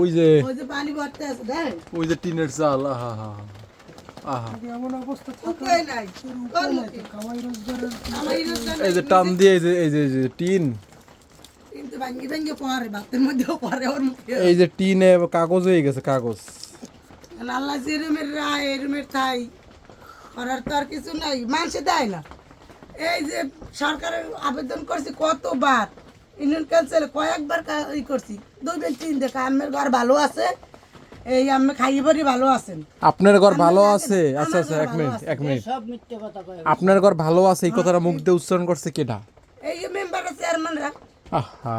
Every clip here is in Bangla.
ওই যে ওই যে টিনের চাল আহা হা এই যে টান দিয়ে এই যে এই যে এই যে টিন। এই যে টিনে কাগজ হয়ে গেছে কাগজ। আল্লাহ যে রুমের রায় এই রুমের ঠাই। করার তো আর কিছু নাই মানুষে দেয় না। এই যে সরকারের আবেদন করছি কতবার? ইউনিয়ন কাউন্সিলে কয়েকবার ই করছি। দুই বেল তিন দেখা আমের ঘর ভালো আছে। এই আমি খাইয়ে পরি ভালো আছেন। আপনার ঘর ভালো আছে? আচ্ছা আচ্ছা এক মিনিট এক মিনিট। সব মিথ্যে কথা কয়। আপনার ঘর ভালো আছে এই কথাটা মুখ দিয়ে উচ্চারণ করছে কেটা এই মেম্বার চেয়ারম্যানরা আহা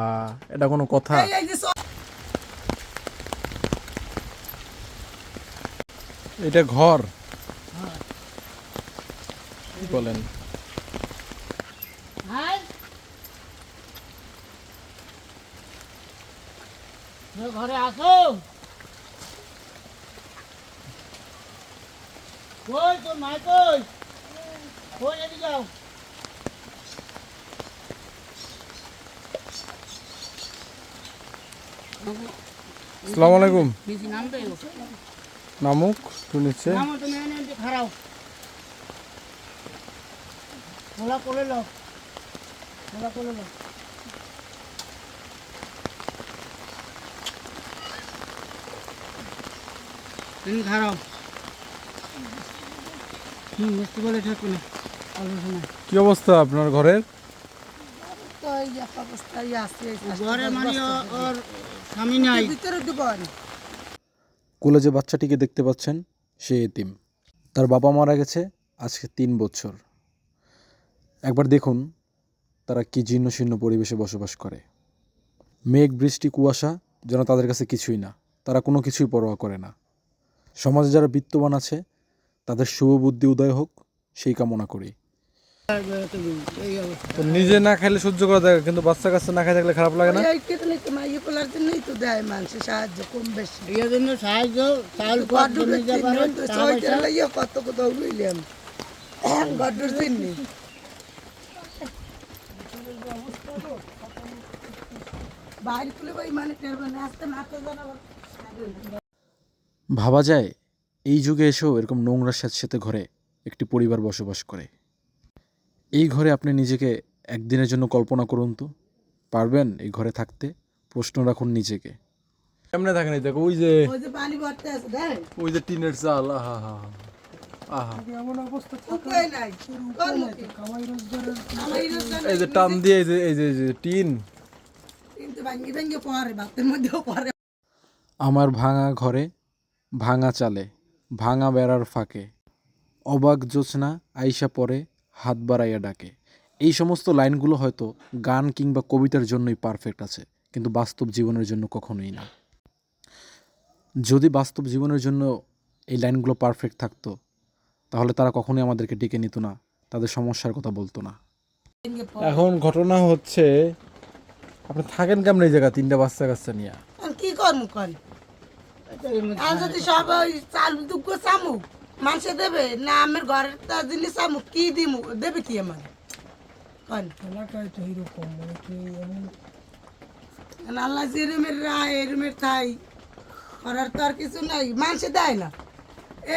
এটা কোনো কথা। এই যে এটা ঘর। কি বলেন? ঘরে আসো। কই তোর মাই কই? কই এদিকে যাও আসসালামু আলাইকুম। নামুক খারাও। খোলা করে লো খোলা করে লো তুমি খারাও হুম মিষ্টি বলে ঠেকো না অল্প কি অবস্থা আপনার ঘরের ঘরে মানে ওর স্বামী নাই। ভিতরে ঢুকন কোলে যে বাচ্চাটিকে দেখতে পাচ্ছেন সে এতিম। তার বাবা মারা গেছে আজকে তিন বছর। একবার দেখুন তারা কি জীর্ণ শীর্ণ পরিবেশে বসবাস করে। মেঘ বৃষ্টি কুয়াশা যেন তাদের কাছে কিছুই না। তারা কোনো কিছুই পরোয়া করে না। সমাজে যারা বিত্তবান আছে তাদের শুভ বুদ্ধি উদয় হোক সেই কামনা করি। তো নিজে না খাইলে সহ্য করা যায় কিন্তু বাচ্চা কাচ্চা না খাই থাকলে খারাপ লাগে না? এই কেটে নিতে মাইয়ে পোলার জন্যই তো দেয় মানুষের সাহায্য কম বেশি। এর জন্য সাহায্য চাল কর ঢুকে নিতে পারেন ছয়টা পয়সা। কত কত উইলিয়াম ঘর ঢুকে চিনি বাইরে খুলে ভাই মানে টেরবে না আসতে না তো ভাবা যায় এই যুগে এসেও এরকম নোংরা স্যাঁতস্যাঁতে ঘরে একটি পরিবার বসবাস করে। এই ঘরে আপনি নিজেকে একদিনের জন্য কল্পনা করুন তো। পারবেন এই ঘরে থাকতে? প্রশ্ন রাখুন নিজেকে। কেমনে থাকেন এই দেখো ওই যে ওই যে পানি ভরতে আছে দেখ। ওই যে টিনের চাল আহা হা এই যে টান দিয়ে এই যে এই যে এই যে টিন। আমার ভাঙা ঘরে ভাঙা চালে ভাঙা বেড়ার ফাঁকে। অবাক জোছনা আইসা পরে হাত বাড়াইয়া ডাকে। এই সমস্ত লাইনগুলো হয়তো গান কিংবা কবিতার জন্যই পারফেক্ট আছে কিন্তু বাস্তব জীবনের জন্য কখনোই না। যদি বাস্তব জীবনের জন্য এই লাইনগুলো পারফেক্ট থাকতো তাহলে তারা কখনোই আমাদেরকে ডেকে নিত না তাদের সমস্যার কথা বলতো না। এখন ঘটনা হচ্ছে আপনি থাকেন কেমন এই জায়গা তিনটা বাচ্চা কাচ্চা নিয়ে। কি করব কন আর যদি সব ওই চাল দুগ্গ চামু মানুষে দেবে? না, আমার ঘরের তা জিনিস চামু, কি দিমু? দেবে কি আমার এলাকায় তো এইরকম মানে কি আল্লাহ যে রুমের রায়, এই রুমের ঠাই, করার তো আর কিছু নাই। মানুষে দেয় না।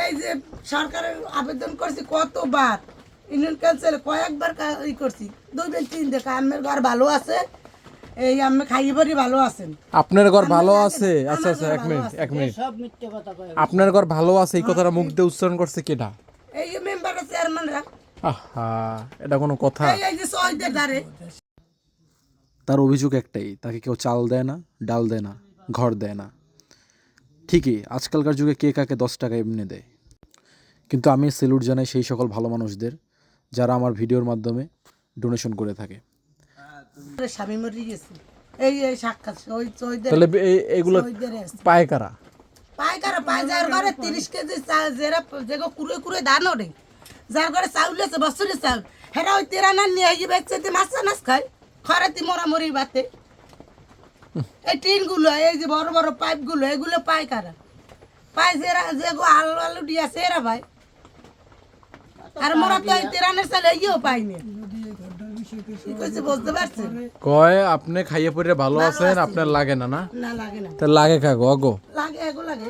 এই যে সরকারের আবেদন করছি কতবার? ইউনিয়ন কাউন্সিলে কয়েকবার ই করছি। দুই বেল তিন দেখা আমের ঘর ভালো আছে। এই আমি খাইয়ে পরি ভালো আছেন। আপনার ঘর ভালো আছে? আচ্ছা আচ্ছা এক মিনিট এক মিনিট। সব মিথ্যে কথা কয়। আপনার ঘর ভালো আছে এই কথাটা মুখ দিয়ে উচ্চারণ করছে কেটা এই মেম্বার চেয়ারম্যানরা আহা এটা কোনো কথা। এই যে তার অভিযোগ একটাই তাকে কেউ চাল দেয় না ডাল দেয় না ঘর দেয় না। ঠিকই আজকালকার যুগে কে কাকে দশ টাকা এমনি দেয়? কিন্তু আমি সেলুট জানাই সেই সকল ভালো মানুষদের যারা আমার ভিডিওর মাধ্যমে ডোনেশন করে থাকে। স্বামী মরে গেছে। এই এই সাক্ষাৎ শহীদ তাহলে এইগুলো শহীদের আছে। পায় কারা পাইকারা যার ঘরে তিরিশ কেজি যেরা যেগো কুড়ে কুড়ে ধান ওরে যার ঘরে চাউল আছে বছরের চাউল। হেরা ওই তেরানা নিয়ে গিয়ে বেচছে দিয়ে মাছ মাছ খায়? খরাতি মরামরি বাতে। এই এই যে বড় বড় পাইপগুলো এগুলো পাইকারা পাই যেরা যেগো আলু আলু দিয়ে আছে এরা ভাই আর মোরা তো এই তেরানের চাল এগিয়েও পাইনি কয় আপনি খাইয়ে পড়ে ভালো আছেন আপনার লাগে না না? না লাগে না। তা লাগে কাগো অগো লাগে এগো লাগে।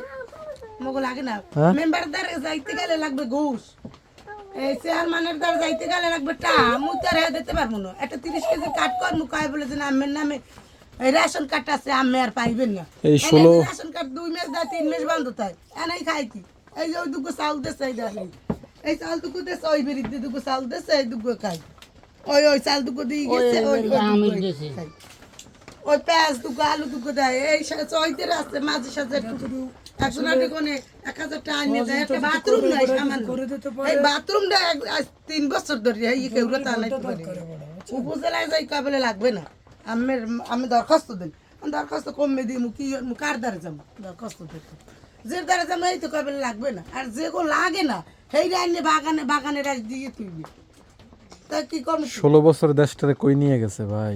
মগো লাগে না। হ্যাঁ? মেম্বার দ্বারে যাইতে গেলে লাগবে ঘুষ এই চেয়ারম্যানের দ্বারা যাইতে গেলে লাগবে টা। মুই তো আর হ্যাঁ দিতে পারব না। একটা তিরিশ কেজি কাট কর মু কয় বলে যে না আমের নামে এই রেশন কার্ড আছে আমি আর পাইবেন না। এই ষোলো- রেশন কার্ড দুই মাস দেয় তিন মাস বন্ধ তাই এনেই খাই কি? এই যে ওই দুগো চাউল দেছে এই দেখেন। এই চাউল দুগো দেছে ওই বিরিদ্ধে দুগো চাউল দেছে এই দুগো খাই ওই ওই চাল দুকো দিয়ে গেছে ওই ওই পেঁয়াজ দুগো আলু দুকো দেয়। এই চৈতে আছে মাঝে একজন কোনে এক হাজার টাকা নিয়ে দেয় একটা বাথরুম নাই সামান্য। এই বাথরুমটা তিন বছর ধরে এই কেউ তা নাই উপজেলায় যাই কাবলে লাগবে না। আমি আমি দরখাস্ত দিন আমি দরখাস্ত কমে দিই কি কার দ্বারা যাব? দরখাস্ত দিতে যে দ্বারা যাব এই তো কাবলে লাগবে না। আর যেগুলো লাগে না সেই রান্নে বাগানে বাগানে রাজ দিয়ে তুইবি তা কি করব? ষোলো বছর দেশটারে কই নিয়ে গেছে ভাই?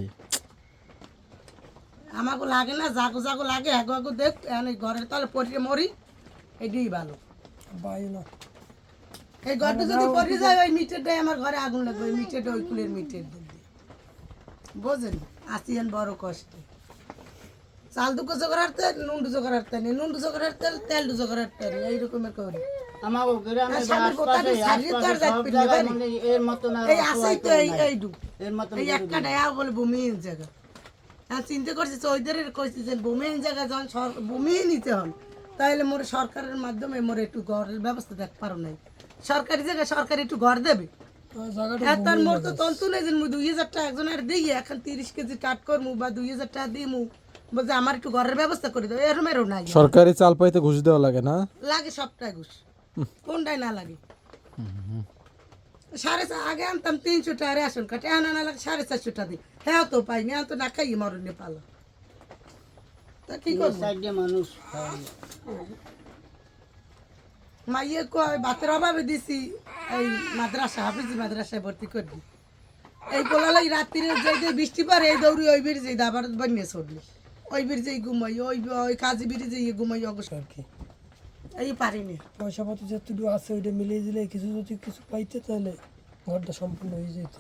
আমাকে লাগে না জাগো জাগো লাগে আগো আগো দেখ ঘরের তলে পড়িয়ে মরি এটাই ভালো। বায়ু না। এই ঘরটা যদি পড়ে যায় ওই মিটারটাই আমার ঘরে আগুন লাগবে ওই মিটারটা ওই কুলের মিটার দিয়ে। বোঝেন? আসিয়েন বড় কষ্ট। চাল দুটো জোগাড় হারতে নুন্ডু জোগাড় হারতে নেই নুন্ডু জোগাড় হারতে তেল জোগাড় হারতে নেই এইরকমের করি। আমার গ্রামে আর সামনে গোটাটা সারিয়ে তো আর যাইতে পারবে না। মানে এর মতো না এই আসেই তো এই এই ডু। এর মতো এই একটা ডায়া বলে ভূমিহীন জায়গা। আমি চিন্তা করছি চৌধুরী কইছি যে ভূমিহীন জায়গা যখন ভূমিহীন নিতে হন। তাহলে মোর সরকারের মাধ্যমে মোর একটু ঘরের ব্যবস্থা দেখ পারো নাই। সরকারি জায়গায় সরকার একটু ঘর দেবে। জায়গাটা এত মোর তো তন্তু নেই যে দুই হাজার টাকা একজনের দিই এখন তিরিশ কেজি কাট করমু বা দুই হাজার টাকা দিই মু বলছে আমার একটু ঘরের ব্যবস্থা করে দেবে এরম এরও নাই। সরকারি চাল পাইতে ঘুষ দেওয়া লাগে না? লাগে সবটাই ঘুষ। কোনটাই না লাগে। সাড়ে আগে আনতাম তিনশো টাকা রেশন কার্ড এখন আনা লাগে সাড়ে চারশো টাকা দিই হ্যাঁ তো পাইনি এখন তো না খাই মরণে পালো। তা কি করব? মানুষ খায়। মাইয়ে কয় ভাতের অভাবে দিছি এই মাদ্রাসা হাফিজি মাদ্রাসায় ভর্তি করে দিই এই গোলালাই রাত্রিরে যে যে বৃষ্টি পরে এই দৌড়ি ওই বের যেই দাবার বানিয়ে চড়লি ওই বের যেই ঘুমাই ওই ওই কাজী বেরি যেই ঘুমাই অগস্ট আর কি এই পারিনি। পয়সা পাতি যতটুকু আছে ওইটা মিলিয়ে দিলে কিছু যদি কিছু পাইতে তাহলে ঘরটা সম্পূর্ণ হয়ে যেত।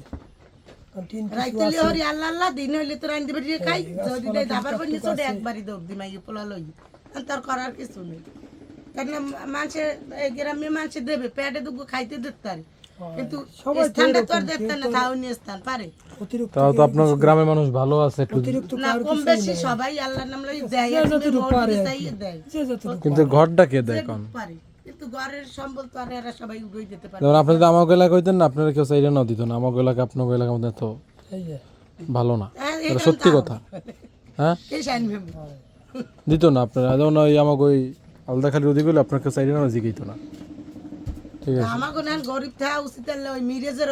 রাইতেলি হরি আল্লাহ আল্লাহ দিন হইলে তো রান্ধি বেরিয়ে খাই যদি দেয় দাবার বানিয়ে চড়ে একবারই দৌড় দি মাইয়ে পোলা লই। আর তার করার কিছু নেই। কেন মানুষে গ্রামে মানুষে দেবে পেটে দুগু খাইতে দিতে পারে কিন্তু স্থানটা তো আর দেখতে না তাও নিয়ে স্থান পারে। তাও তো আপনার গ্রামের মানুষ ভালো আছে একটু না কম বেশি সবাই আল্লাহর নাম লই দেয় যে একদম যতটুকু ভোট পারে দিতে আর চাইয়ে কি। দেয়। যে যতটুকু কিন্তু ঘরটা কে দেয় যেটুকু কোন কিন্তু ঘরের সম্বল তো আর এরা সবাই উড়ে যেতে পারে। যেমন আপনি যদি আমাকে এলাকা হইতেন না আপনারা কেউ চাইলে না দিত না। আমাকে এলাকা আপনার এলাকা মধ্যে তো ভালো না। হ্যাঁ, এটা সত্যি কথা। হ্যাঁ? কে দিত না আপনারা। যেমন ওই আমাকে ওই আলাদা খালি ওদিকে আপনার কেউ চাইলে না জিগাইতো না। আমাকে নেন গরিব থাকা উচিত ওই মিরেজের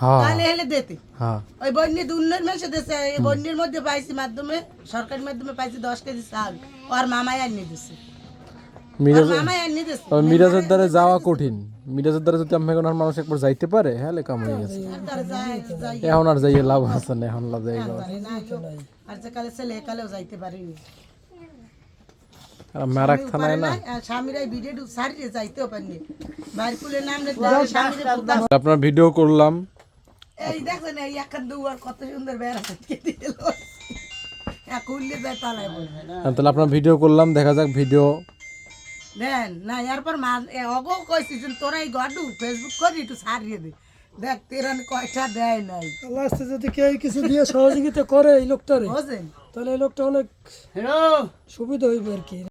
হ্যাঁ। তাহলে হেলে দিতে। হ্যাঁ। ওই বন্যের দুর্নের মেসে দিছে এই বন্যের মধ্যে পাইছি মাধ্যমে সরকারি মাধ্যমে পাইছি দশ কেজি চাল। ওর মামাই আনিয়ে দিছে। ওর মিরাজ মামাই আনিয়ে দিছে। তবে মিরাজের দ্বারা যাওয়া কঠিন। মিরাজের দ্বারা যদি আমি এখন মানুষ একবার যাইতে পারে হ্যাঁ কাম হয়ে গেছে। আর যাই এখন আর যাইয়ে লাভ আছে না এখন লাভ যাই। আর যে কালে ছেলে কালেও যাইতে পারিনি। মেরাক থানায় না? স্বামীরাই ভিডিও সারিয়ে যাইতেও পারিনি বাইর কুলে নামলে আপনার ভিডিও করলাম। এই দেখেন এই এখন দুয়ার কত সুন্দর বেড়া তাহলে আপনার ভিডিও করলাম দেখা যাক ভিডিও। দেন না এরপর মা অগো কইছি যে তোরা এই গডু ফেসবুক করি একটু সারিয়ে দে। দেখ তেরান কয়টা দেয় নাই। লাস্টে যদি কেউ কিছু দিয়ে সহযোগিতা করে এই লোকটারে তাহলে এই লোকটা অনেক হ্যালো? সুবিধা হইবে আর কি।